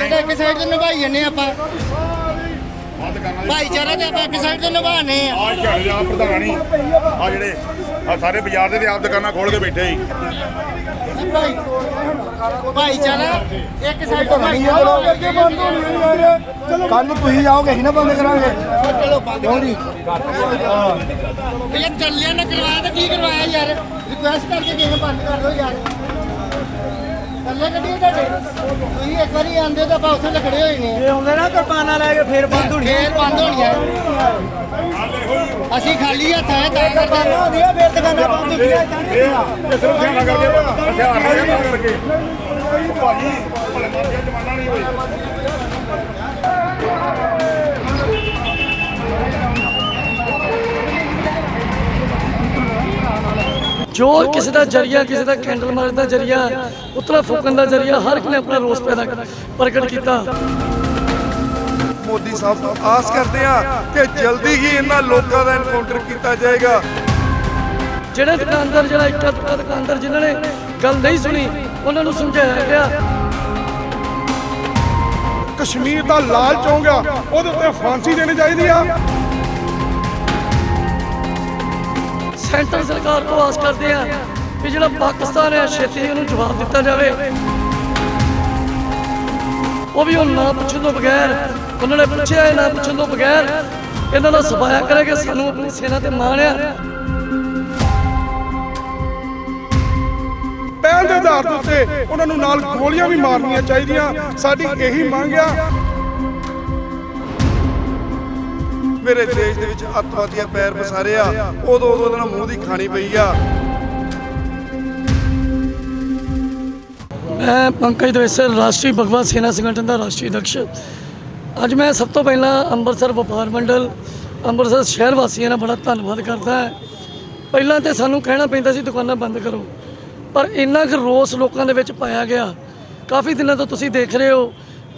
ਭਾਈਚਾਰਾ ਇੱਕ ਸਾਈਡ ਤੋਂ ਨਿਭਾਈ ਜੰਨੇ ਆਪਾਂ। ਜੀ ਭਾਈਚਾਰਾ ਤੇ ਆਪਾਂ ਇੱਕ ਸਾਈਡ ਤੋਂ ਨਿਭਾਣੇ ਆ। ਆ ਝਾੜੇ ਆ ਪ੍ਰਧਾਨੀ ਆ ਜਿਹੜੇ ਆ ਸਾਰੇ ਬਾਜ਼ਾਰ ਦੇ ਤੇ ਆਪ ਦੁਕਾਨਾਂ ਖੋਲ ਕੇ ਬੈਠੇ ਜੀ ਭਾਈ ਭਾਈਚਾਰਾ ਇੱਕ ਸਾਈਡ ਤੋਂ ਨਹੀਂ ਚਲੋ ਕਰਕੇ ਬੰਦ ਹੋਣੀ ਹੈ ਯਾਰ। ਕੱਲ ਨੂੰ ਤੁਸੀਂ ਜਾਓਗੇ ਅਸੀਂ ਨਾ ਬੰਦ ਕਰਾਂਗੇ। ਚਲੋ ਬੰਦ ਕਿਉਂ ਜੀ? ਇਹ ਚੱਲਿਆ ਨਾ ਕਰਵਾਇਆ ਤਾਂ ਕੀ ਕਰਵਾਇਆ ਯਾਰ? ਰਿਕੁਐਸਟ ਕਰਕੇ ਨੂੰ ਬੰਦ ਕਰ ਦਿਓ ਯਾਰ। ਕੱਲੇ ਕੱਢੀਏ ਤੁਹਾਡੇ? ਤੁਸੀਂ ਇੱਕ ਵਾਰੀ ਆਂਦੇ ਤਾਂ ਆਪਾਂ ਉੱਥੇ ਲਖੜੇ ਹੋਏ ਨੇ। ਇਹ ਹੁੰਦੇ ਨਾ ਕਿਰਪਾਨਾਂ ਲੈ ਕੇ ਫੇਰ ਬੰਦ ਹੋਣੀ ਫੇਰ ਬੰਦ ਹੋਣੀਆਂ ਅਸੀਂ ਖਾਲੀ ਹੱਥ ਆਏ ਤਾਂ ਕਰਦਾ ਹੁੰਦੀਆਂ ਫੇਰ ਦੁਕਾਨਾਂ ਬੰਦ ਹੁੰਦੀਆਂ ਇਹ ਸਿਰਫ ਧਿਆਨ ਕਰਕੇ ਹਥਿਆਰ ਨਾਲ ਕਰਕੇ ਭਾਜੀ ਭਲੇ ਮਾਰਦੀਆਂ ਜਮਾਨਾ ਨਹੀਂ ਹੋਈ। ਜੋ ਕਿਸੇ ਦਾ ਜਰੀਆ ਕਿਸੇ ਦਾ ਕੈਂਡਲ ਮਾਰਨ ਦਾ ਜਰੀਆ ਉਤਲਾ ਫੂਕਣ ਦਾ ਜਰੀਆ ਹਰ ਇੱਕ ਨੇ ਆਪਣਾ ਰੋਸ ਪੈਦਾ ਪ੍ਰਗਟ ਕੀਤਾ। ਮੋਦੀ ਸਾਹਿਬ ਤੋਂ ਆਸ ਕਰਦੇ ਆ ਕਿ ਜਲਦੀ ਹੀ ਇਹਨਾਂ ਲੋਕਾਂ ਦਾ ਐਨਕਾਊਂਟਰ ਕੀਤਾ ਜਾਏਗਾ। ਜਿਹੜੇ ਦੁਕਾਨਦਾਰ ਜਿਹੜਾ ਇੱਕਾ ਦੁਕਾ ਦੁਕਾਨਦਾਰ ਜਿਨ੍ਹਾਂ ਨੇ ਗੱਲ ਨਹੀਂ ਸੁਣੀ ਉਹਨਾਂ ਨੂੰ ਸਮਝਾਇਆ ਗਿਆ। ਕਸ਼ਮੀਰ ਦਾ ਲਾਲ ਚੌਂਕ ਆ ਉਹਦੇ ਉੱਤੇ ਫਾਂਸੀ ਦੇਣੀ ਚਾਹੀਦੀ ਆ। ਸੈਂਟਰ ਸਰਕਾਰ ਤੋਂ ਆਸ ਕਰਦੇ ਆ ਕਿ ਜਿਹੜਾ ਪਾਕਿਸਤਾਨ ਹੈ, ਛੇਤੀ ਉਹਨੂੰ ਜਵਾਬ ਦਿੱਤਾ ਜਾਵੇ। ਉਹ ਵੀ ਉਹ ਨਾ ਪੁੱਛਣ ਤੋਂ ਬਗੈਰ, ਉਹਨਾਂ ਨੇ ਪੁੱਛਿਆ ਇਹ ਨਾ ਪੁੱਛਣ ਤੋਂ ਬਗੈਰ, ਇਹਨਾਂ ਦਾ ਸਫਾਇਆ ਕਰੇ ਕਿ ਸਾਨੂੰ ਆਪਣੀ ਸੈਨਾ ਤੇ ਮਾਣ ਆ। ਪਹਿਲ ਦੇ ਆਧਾਰ ਦੇ ਉਹਨਾਂ ਨੂੰ ਨਾਲ ਗੋਲੀਆਂ ਵੀ ਮਾਰਨੀਆਂ ਚਾਹੀਦੀਆਂ। ਸਾਡੀ ਇਹੀ ਮੰਗ ਆ ਮੇਰੇ ਦੇਸ਼ ਦੇ ਵਿੱਚ ਅੱਤਵਾਦੀਆਂ ਪੈਰ ਪਸਾਰੇ ਆ। ਉਦੋਂ ਉਦੋਂ ਇਹਨਾਂ ਮੂੰਹ ਦੀ ਖਾਣੀ ਪਈ ਆ। ਮੈਂ ਪੰਕਜ ਦਵੇਸਰ ਰਾਸ਼ਟਰੀ ਭਗਵਾ ਸੈਨਾ ਸੰਗਠਨ ਦਾ ਰਾਸ਼ਟਰੀ ਅਧਿਕਸ਼। ਅੱਜ ਮੈਂ ਸਭ ਤੋਂ ਪਹਿਲਾਂ ਅੰਮ੍ਰਿਤਸਰ ਵਪਾਰ ਮੰਡਲ, ਅੰਮ੍ਰਿਤਸਰ ਸ਼ਹਿਰ ਵਾਸੀਆਂ ਦਾ ਬੜਾ ਧੰਨਵਾਦ ਕਰਦਾ ਹਾਂ। ਪਹਿਲਾਂ ਤੇ ਸਾਨੂੰ ਕਹਿਣਾ ਪੈਂਦਾ ਸੀ ਦੁਕਾਨਾਂ ਬੰਦ ਕਰੋ, ਪਰ ਇੰਨਾ ਕੁ ਰੋਸ ਲੋਕਾਂ ਦੇ ਵਿੱਚ ਪਾਇਆ ਗਿਆ। ਕਾਫੀ ਦਿਨਾਂ ਤੋਂ ਤੁਸੀਂ ਦੇਖ ਰਹੇ ਹੋ,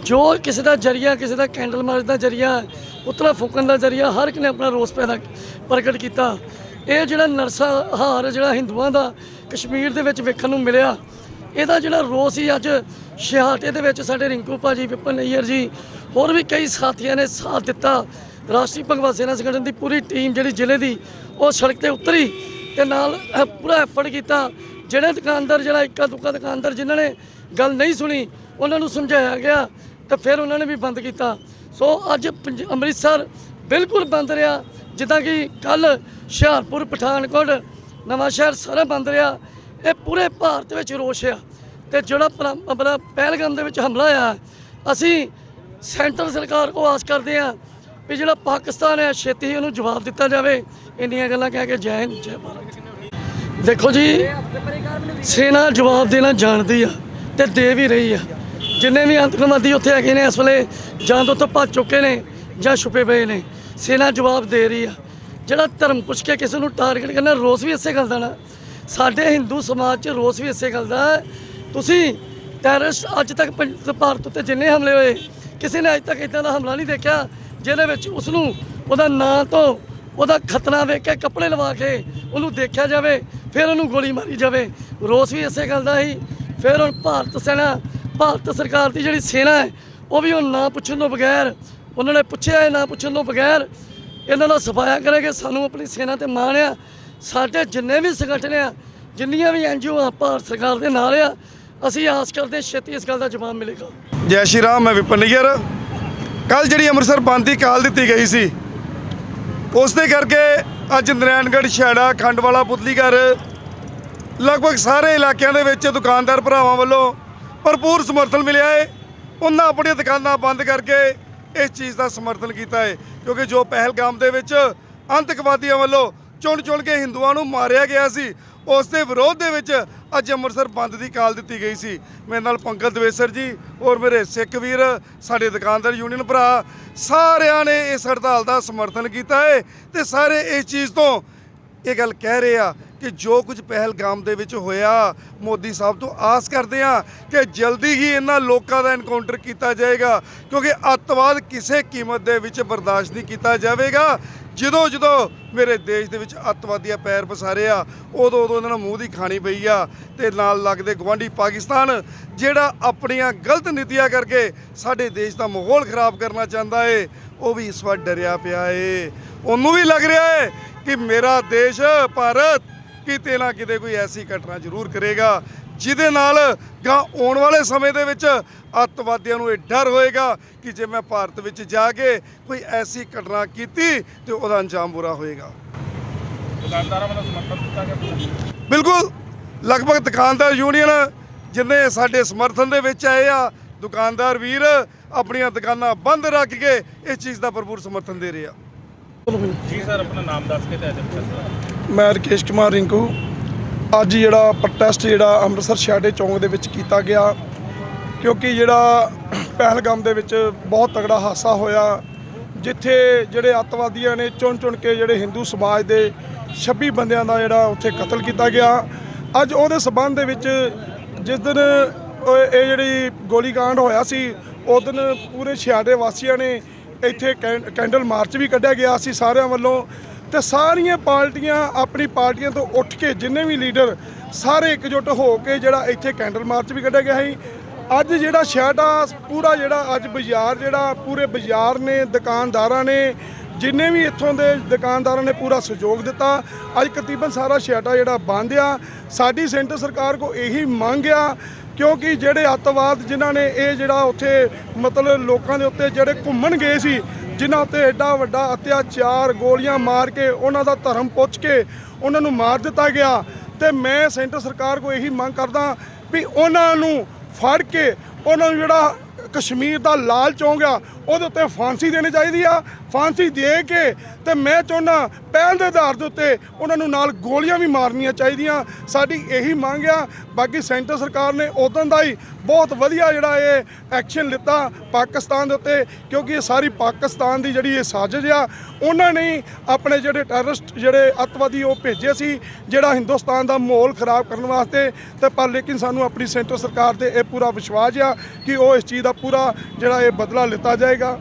ਜੋ ਕਿਸੇ ਦਾ ਜਰੀਆ, ਕਿਸੇ ਦਾ ਕੈਂਡਲ ਮਾਰਚ ਦਾ ਜਰੀਆ ਉਤਲਾ ਫੂਕਣ ਦਾ ਜਰੀਆ ਹਰ ਇੱਕ ਨੇ ਆਪਣਾ ਰੋਸ ਪੈਦਾ ਪ੍ਰਗਟ ਕੀਤਾ। ਇਹ ਜਿਹੜਾ ਨਰਸਾ ਹਾਰ, ਜਿਹੜਾ ਹਿੰਦੂਆਂ ਦਾ ਕਸ਼ਮੀਰ ਦੇ ਵਿੱਚ ਵੇਖਣ ਨੂੰ ਮਿਲਿਆ, ਇਹਦਾ ਜਿਹੜਾ ਰੋਸ ਸੀ ਅੱਜ ਛਿਹਾਟੇ ਦੇ ਵਿੱਚ ਸਾਡੇ ਰਿੰਕੂ ਭਾਜੀ, ਵਿਪਨ ਨਈਅਰ ਜੀ, ਹੋਰ ਵੀ ਕਈ ਸਾਥੀਆਂ ਨੇ ਸਾਥ ਦਿੱਤਾ। ਰਾਸ਼ਟਰੀ ਭਗਵਾ ਸੈਨਾ ਸੰਗਠਨ ਦੀ ਪੂਰੀ ਟੀਮ ਜਿਹੜੀ ਜ਼ਿਲ੍ਹੇ ਦੀ, ਉਹ ਸੜਕ ਤੇ ਉਤਰੀ ਤੇ ਨਾਲ ਪੂਰਾ ਐਫਰਟ ਕੀਤਾ। ਜਿਹੜੇ ਦੁਕਾਨਦਾਰ, ਜਿਹੜਾ ਇੱਕਾ ਦੁੱਕਾ ਦੁਕਾਨਦਾਰ ਜਿਨ੍ਹਾਂ ਨੇ ਗੱਲ ਨਹੀਂ ਸੁਣੀ, ਉਹਨਾਂ ਨੂੰ ਸਮਝਾਇਆ ਗਿਆ ਤੇ ਫਿਰ ਉਹਨਾਂ ਨੇ ਵੀ ਬੰਦ ਕੀਤਾ। ਸੋ ਅੱਜ ਪੰਜ- ਅੰਮ੍ਰਿਤਸਰ ਬਿਲਕੁਲ ਬੰਦ ਰਿਹਾ, ਜਿੱਦਾਂ ਕਿ ਕੱਲ ਹੁਸ਼ਿਆਰਪੁਰ, ਪਠਾਨਕੋਟ, ਨਵਾਂ ਸ਼ਹਿਰ ਸਾਰਾ ਬੰਦ ਰਿਹਾ। ਇਹ ਪੂਰੇ ਭਾਰਤ ਵਿੱਚ ਰੋਸ਼ ਆ ਤੇ ਜਿਹੜਾ ਪਲਾ- ਆਪਣਾ ਪਹਿਲਗਾਮ ਦੇ ਵਿੱਚ ਹਮਲਾ ਆ ਅਸੀਂ ਸੈਂਟਰ ਸਰਕਾਰ ਕੋ ਆਸ ਕਰਦੇ ਆ ਵੀ ਜਿਹੜਾ ਪਾਕਿਸਤਾਨ ਹੈ, ਛੇਤੀ ਹੀ ਉਹਨੂੰ ਜਵਾਬ ਦਿੱਤਾ ਜਾਵੇ। ਇੰਨੀਆਂ ਗੱਲਾਂ ਕਹਿ ਕੇ ਜੈ ਹਿੰਦ, ਜੈ ਭਾਰਤ। ਦੇਖੋ ਜੀ, ਸੈਨਾ ਜਵਾਬ ਦੇਣਾ ਜਾਣਦੀ ਆ ਤੇ ਦੇ ਵੀ ਰਹੀ ਆ। ਜਿੰਨੇ ਵੀ ਅੰਤਰਵਾਦੀ ਉੱਥੇ ਹੈਗੇ ਨੇ ਇਸ ਵੇਲੇ ਜਾਂ ਤਾਂ ਉੱਥੋਂ ਭੱਜ ਚੁੱਕੇ ਨੇ ਜਾਂ ਛੁਪੇ ਪਏ ਨੇ। ਸੈਨਾ ਜਵਾਬ ਦੇ ਰਹੀ ਆ। ਜਿਹੜਾ ਧਰਮ ਪੁੱਛ ਕੇ ਕਿਸੇ ਨੂੰ ਟਾਰਗੇਟ ਕਰਨਾ, ਰੋਸ ਵੀ ਇਸੇ ਗੱਲ ਦਾ ਨਾ। ਸਾਡੇ ਹਿੰਦੂ ਸਮਾਜ 'ਚ ਰੋਸ ਵੀ ਇਸੇ ਗੱਲ ਦਾ ਤੁਸੀਂ ਟੈਰਰਿਸਟ ਅੱਜ ਤੱਕ ਪੰਜ- ਭਾਰਤ ਉੱਤੇ ਜਿੰਨੇ ਹਮਲੇ ਹੋਏ, ਕਿਸੇ ਨੇ ਅੱਜ ਤੱਕ ਇਦਾਂ ਦਾ ਹਮਲਾ ਨਹੀਂ ਦੇਖਿਆ, ਜਿਹਦੇ ਵਿੱਚ ਉਸ ਨੂੰ ਉਹਦਾ ਨਾਂ ਤੋਂ ਉਹਦਾ ਖਤਨਾ ਵੇਖ ਕੇ, ਕੱਪੜੇ ਲਵਾ ਕੇ ਉਹਨੂੰ ਦੇਖਿਆ ਜਾਵੇ, ਫਿਰ ਉਹਨੂੰ ਗੋਲੀ ਮਾਰੀ ਜਾਵੇ। ਰੋਸ ਵੀ ਇਸੇ ਗੱਲ ਦਾ ਹੀ। ਫਿਰ ਹੁਣ ਭਾਰਤ ਸੈਨਾ, ਭਾਰਤ ਸਰਕਾਰ ਦੀ ਜਿਹੜੀ ਸੈਨਾ ਹੈ ਉਹ ਵੀ ਹੁਣ ਨਾ ਪੁੱਛਣ ਤੋਂ ਬਗੈਰ, ਉਹਨਾਂ ਨੇ ਪੁੱਛਿਆ ਹੈ ਨਾ ਪੁੱਛਣ ਤੋਂ ਬਗੈਰ, ਇਹਨਾਂ ਦਾ ਸਫਾਇਆ ਕਰੇ ਕਿ ਸਾਨੂੰ ਆਪਣੀ ਸੈਨਾ ਤੇ ਮਾਣ ਆ। ਸਾਡੇ ਜਿੰਨੇ ਵੀ ਸੰਗਠਨ ਆ, ਜਿੰਨੀਆਂ ਵੀ ਐਨਜੀਓ ਆ, ਭਾਰਤ ਸਰਕਾਰ ਦੇ ਨਾਲ ਆ, ਅਸੀਂ ਆਸ ਕਰਦੇ ਛੇਤੀ ਇਸ ਗੱਲ ਦਾ ਜਵਾਬ ਮਿਲੇਗਾ। ਜੈ ਸ਼੍ਰੀ ਰਾਮ, ਮੈਂ ਵਿਪਨ ਨਿਗਰ। ਕੱਲ ਜਿਹੜੀ ਅੰਮ੍ਰਿਤਸਰ ਬੰਦ ਦੀ ਕਾਲ ਦਿੱਤੀ ਗਈ ਸੀ, ਉਸ ਦੇ ਕਰਕੇ ਅੱਜ ਨਰੈਣਗੜ੍ਹ, ਛੇੜਾ, ਖੰਡਵਾਲਾ ਪੁਤਲੀਘਰ ਲਗਭਗ ਸਾਰੇ ਇਲਾਕਿਆਂ ਦੇ ਵਿੱਚ ਦੁਕਾਨਦਾਰ ਭਰਾਵਾਂ ਵੱਲੋਂ ਭਰਪੂਰ ਸਮਰਥਨ ਮਿਲਿਆ ਹੈ ਉਹਨਾਂ ਆਪਣੀਆਂ ਦੁਕਾਨਾਂ ਬੰਦ ਕਰਕੇ ਇਸ ਚੀਜ਼ ਦਾ ਸਮਰਥਨ ਕੀਤਾ ਹੈ। ਕਿਉਂਕਿ ਜੋ ਪਹਿਲਗਾਮ ਦੇ ਵਿੱਚ ਅੰਤਕਵਾਦੀਆਂ ਵੱਲੋਂ ਚੁਣ ਚੁਣ ਕੇ ਹਿੰਦੂਆਂ ਨੂੰ ਮਾਰਿਆ ਗਿਆ ਸੀ, ਉਸ ਦੇ ਵਿਰੋਧ ਦੇ ਵਿੱਚ ਅੱਜ ਅੰਮ੍ਰਿਤਸਰ ਬੰਦ ਦੀ ਕਾਲ ਦਿੱਤੀ ਗਈ ਸੀ। ਮੇਰੇ ਨਾਲ ਪੰਕਜ ਦਵੇਸਰ ਜੀ ਔਰ ਮੇਰੇ ਸਿੱਖ ਵੀਰ, ਸਾਡੇ ਦੁਕਾਨਦਾਰ ਯੂਨੀਅਨ ਭਰਾ, ਸਾਰਿਆਂ ਨੇ ਇਸ ਹੜਤਾਲ ਦਾ ਸਮਰਥਨ ਕੀਤਾ ਹੈ ਤੇ ਸਾਰੇ ਇਸ ਚੀਜ਼ ਤੋਂ ਇਹ ਗੱਲ ਕਹਿ ਰਹੇ ਆ ਕਿ ਜੋ ਕੁਝ ਪਹਿਲਗਾਮ ਦੇ ਵਿੱਚ ਹੋਇਆ, ਮੋਦੀ ਸਾਹਿਬ ਤੋਂ ਆਸ ਕਰਦੇ ਆ ਕਿ ਜਲਦੀ ਹੀ ਇਹਨਾਂ ਲੋਕਾਂ ਦਾ ਐਨਕਾਊਂਟਰ ਕੀਤਾ ਜਾਏਗਾ, ਕਿਉਂਕਿ ਅੱਤਵਾਦ ਕਿਸੇ ਕੀਮਤ ਦੇ ਵਿੱਚ ਬਰਦਾਸ਼ਤ ਨਹੀਂ ਕੀਤਾ ਜਾਵੇਗਾ। ਜਦੋਂ ਜਦੋਂ ਮੇਰੇ ਦੇਸ਼ ਦੇ ਵਿੱਚ ਅੱਤਵਾਦੀਆਂ ਪੈਰ ਪਸਾਰੇ ਆ, ਉਦੋਂ ਉਦੋਂ ਇਹਨਾਂ ਨੂੰ ਮੂੰਹ ਦੀ ਖਾਣੀ ਪਈ ਆ ਤੇ ਨਾਲ ਲੱਗਦੇ ਗਵਾਂਢੀ ਪਾਕਿਸਤਾਨ, ਜਿਹੜਾ ਆਪਣੀਆਂ ਗਲਤ ਨੀਤੀਆਂ ਕਰਕੇ ਸਾਡੇ ਦੇਸ਼ ਦਾ ਮਾਹੌਲ ਖਰਾਬ ਕਰਨਾ ਚਾਹੁੰਦਾ ਏ, ਉਹ ਵੀ ਇਸ ਵਾਰ ਡਰਿਆ ਪਿਆ ਏ। ਉਹਨੂੰ ਵੀ ਲੱਗ ਰਿਹਾ ਏ ਕਿ ਮੇਰਾ ਦੇਸ਼ ਭਾਰਤ ਕਿਤੇ ਨਾ ਕਿਤੇ ਕੋਈ ਐਸੀ ਘਟਨਾ ਜ਼ਰੂਰ ਕਰੇਗਾ, ਜਿਹਦੇ ਨਾਲ ਗਾਂ ਆਉਣ ਵਾਲੇ ਸਮੇਂ ਦੇ ਵਿੱਚ ਅੱਤਵਾਦੀਆਂ ਨੂੰ ਇਹ ਡਰ ਹੋਏਗਾ ਕਿ ਜੇ ਮੈਂ ਭਾਰਤ ਵਿੱਚ ਜਾ ਕੇ ਕੋਈ ਐਸੀ ਘਟਨਾ ਕੀਤੀ ਤੇ ਉਹਦਾ ਅੰਜਾਮ ਬੁਰਾ ਹੋਏਗਾ। ਦੁਕਾਨਦਾਰਾਂ ਵੱਲੋਂ ਸਮਰਥਨ ਦਿੱਤਾ ਗਿਆ ਬਿਲਕੁਲ, ਲਗਭਗ ਦੁਕਾਨਦਾਰ ਯੂਨੀਅਨ ਜਿੰਨੇ ਸਾਡੇ ਸਮਰਥਨ ਦੇ ਵਿੱਚ ਆਏ ਆ, ਦੁਕਾਨਦਾਰ ਵੀਰ ਆਪਣੀਆਂ ਦੁਕਾਨਾਂ ਬੰਦ ਰੱਖ ਕੇ ਇਸ ਚੀਜ਼ ਦਾ ਭਰਪੂਰ ਸਮਰਥਨ ਦੇ ਰਹੇ ਆ। ਜੀ ਸਰ, ਆਪਣਾ ਨਾਮ ਦੱਸ ਕੇ ਤੇ ਅੱਜ ਮੈਂ ਰਕੇਸ਼ ਕੁਮਾਰ ਰਿੰਕੂ। ਅੱਜ ਜਿਹੜਾ ਪ੍ਰੋਟੈਸਟ ਜਿਹੜਾ ਅੰਮ੍ਰਿਤਸਰ ਸ਼ਾਡੇ ਚੌਂਕ ਦੇ ਵਿੱਚ ਕੀਤਾ ਗਿਆ, ਕਿਉਂਕਿ ਜਿਹੜਾ ਪਹਿਲਗਾਮ ਦੇ ਵਿੱਚ ਬਹੁਤ ਤਗੜਾ ਹਾਦਸਾ ਹੋਇਆ, ਜਿੱਥੇ ਜਿਹੜੇ ਅੱਤਵਾਦੀਆਂ ਨੇ ਚੁਣ ਚੁਣ ਕੇ ਜਿਹੜੇ ਹਿੰਦੂ ਸਮਾਜ ਦੇ 26 ਬੰਦਿਆਂ ਦਾ ਜਿਹੜਾ ਉੱਥੇ ਕਤਲ ਕੀਤਾ ਗਿਆ। ਅੱਜ ਉਹਦੇ ਸਬੰਧ ਦੇ ਵਿੱਚ ਜਿਸ ਦਿਨ ਇਹ ਜਿਹੜੀ ਗੋਲੀकांड ਹੋਇਆ ਸੀ, ਉਸ ਦਿਨ ਪੂਰੇ ਛਿਆੜੇ ਵਾਸੀਆਂ ਨੇ ਇੱਥੇ ਕੈਂ- ਕੈਂਡਲ ਮਾਰਚ ਵੀ ਕੱਢਿਆ ਗਿਆ ਸੀ ਸਾਰਿਆਂ ਵੱਲੋਂ ਤੇ ਸਾਰੀਆਂ ਪਾਰਟੀਆਂ ਆਪਣੀ ਪਾਰਟੀਆਂ ਤੋਂ ਉੱਠ ਕੇ ਜਿੰਨੇ ਵੀ ਲੀਡਰ ਸਾਰੇ ਇਕਜੁੱਟ ਹੋ ਕੇ ਜਿਹੜਾ ਇੱਥੇ ਕੈਂਡਲ ਮਾਰਚ ਵੀ ਕੱਢਿਆ ਗਿਆ ਸੀ। ਅੱਜ ਜਿਹੜਾ ਛਿਆਟਾ ਪੂਰਾ ਜਿਹੜਾ ਅੱਜ ਬਾਜ਼ਾਰ ਜਿਹੜਾ, ਪੂਰੇ ਬਾਜ਼ਾਰ ਨੇ, ਦੁਕਾਨਦਾਰਾਂ ਨੇ, ਜਿੰਨੇ ਵੀ ਇੱਥੋਂ ਦੇ ਦੁਕਾਨਦਾਰਾਂ ਨੇ ਪੂਰਾ ਸਹਿਯੋਗ ਦਿੱਤਾ। ਅੱਜ ਤਕਰੀਬਨ ਸਾਰਾ ਛਿਆਟਾ ਜਿਹੜਾ ਬੰਦ ਆ। ਸਾਡੀ ਸੈਂਟਰ ਸਰਕਾਰ ਕੋ ਇਹੀ ਮੰਗ ਆ ਕਿਉਂਕਿ ਜਿਹੜੇ ਅੱਤਵਾਦ ਜਿਨ੍ਹਾਂ ਨੇ ਇਹ ਜਿਹੜਾ ਉੱਥੇ ਮਤਲਬ ਲੋਕਾਂ ਦੇ ਉੱਤੇ ਜਿਹੜੇ ਘੁੰਮਣ ਗਏ ਸੀ, ਜਿਨ੍ਹਾਂ ਉੱਤੇ ਐਡਾ ਵੱਡਾ ਅਤਿਆਚਾਰ ਗੋਲੀਆਂ ਮਾਰ ਕੇ ਉਹਨਾਂ ਦਾ ਧਰਮ ਪੁੱਛ ਕੇ ਉਹਨਾਂ ਨੂੰ ਮਾਰ ਦਿੱਤਾ ਗਿਆ। ਤੇ ਮੈਂ ਸੈਂਟਰ ਸਰਕਾਰ ਕੋ ਇਹੀ ਮੰਗ ਕਰਦਾ ਵੀ ਉਹਨਾਂ ਨੂੰ ਫੜ ਕੇ ਉਹਨਾਂ ਨੂੰ ਜਿਹੜਾ ਕਸ਼ਮੀਰ ਦਾ ਲਾਲ ਚੌਂਕ ਆ ਉਹਦੇ ਉੱਤੇ ਫਾਂਸੀ ਦੇਣੀ ਚਾਹੀਦੀ ਆ, ਫਾਂਸੀ ਦੇ ਕੇ ਤੇ ਮੈਂ ਚਾਹੁੰਦਾ ਪਹਿਲ ਦੇ ਆਧਾਰ ਦੇ ਉੱਤੇ ਉਹਨਾਂ ਨੂੰ ਨਾਲ ਗੋਲੀਆਂ ਵੀ ਮਾਰਨੀਆਂ ਚਾਹੀਦੀਆਂ। ਸਾਡੀ ਇਹੀ ਮੰਗ ਆ। ਬਾਕੀ ਸੈਂਟਰ ਸਰਕਾਰ ਨੇ ਉਦੋਂ ਦਾ ਹੀ ਬਹੁਤ ਵਧੀਆ ਜਿਹੜਾ ਇਹ ਐਕਸ਼ਨ ਲਿੱਤਾ ਪਾਕਿਸਤਾਨ ਦੇ ਉੱਤੇ, ਕਿਉਂਕਿ ਇਹ ਸਾਰੀ ਪਾਕਿਸਤਾਨ ਦੀ ਜਿਹੜੀ ਇਹ ਸਾਜ਼ਿਸ਼ ਆ, ਉਹਨਾਂ ਨੇ ਆਪਣੇ ਜਿਹੜੇ ਟੈਰਰਿਸਟ ਜਿਹੜੇ ਅੱਤਵਾਦੀ ਉਹ ਭੇਜੇ ਸੀ, ਜਿਹੜਾ ਹਿੰਦੁਸਤਾਨ ਦਾ ਮਾਹੌਲ ਖਰਾਬ ਕਰਨ ਵਾਸਤੇ। ਤੇ ਪਰ ਲੇਕਿਨ ਸਾਨੂੰ ਆਪਣੀ ਸੈਂਟਰ ਸਰਕਾਰ ਤੇ ਇਹ ਪੂਰਾ ਵਿਸ਼ਵਾਸ ਆ ਕਿ ਉਹ ਇਸ ਚੀਜ਼ ਦਾ ਪੂਰਾ ਜਿਹੜਾ ਇਹ ਬਦਲਾ ਲਿੱਤਾ ਜਾਏ। ਜਾਏਗਾ